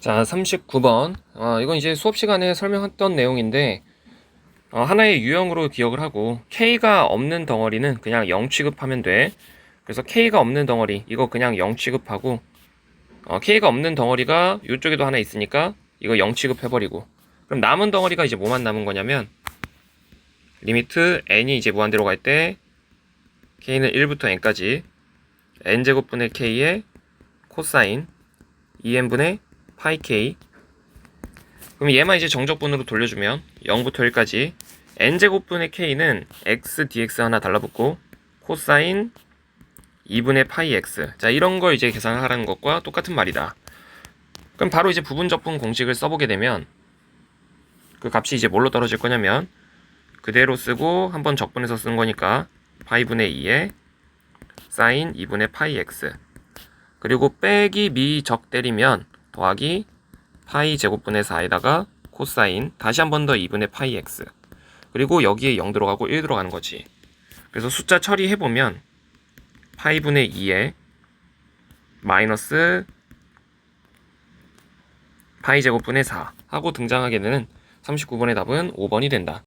자, 39번. 어, 이건 이제 수업 시간에 설명했던 내용인데, 어, 하나의 유형으로 기억을 하고, K가 없는 덩어리는 그냥 0 취급하면 돼. 그래서 K가 없는 덩어리, 이거 그냥 0 취급하고, 어, K가 없는 덩어리가 이쪽에도 하나 있으니까, 이거 0 취급해버리고. 그럼 남은 덩어리가 이제 뭐만 남은 거냐면, 리미트 n이 이제 무한대로 갈 때, K는 1부터 n까지, n제곱분의 K의 코사인, 2n분의 파이 k 그럼 얘만 이제 정적분으로 돌려주면 0부터 1까지. n제곱분의 k는 x dx 하나 달라붙고 코사인 2분의 파이 x. 자 이런 걸 이제 계산을 하라는 것과 똑같은 말이다. 그럼 바로 이제 부분적분 공식을 써보게 되면 그 값이 이제 뭘로 떨어질 거냐면 그대로 쓰고 한번 적분해서 쓴 거니까 파이분의 2에 사인 2분의 파이 x. 그리고 빼기 미적 때리면 더하기 파이 제곱분의 4에다가 코사인 다시 한 번 더 2분의 파이 x. 그리고 여기에 0 들어가고 1 들어가는 거지. 그래서 숫자 처리해보면 파이분의 2에 마이너스 파이 제곱분의 4 하고 등장하게 되는 39번의 답은 5번이 된다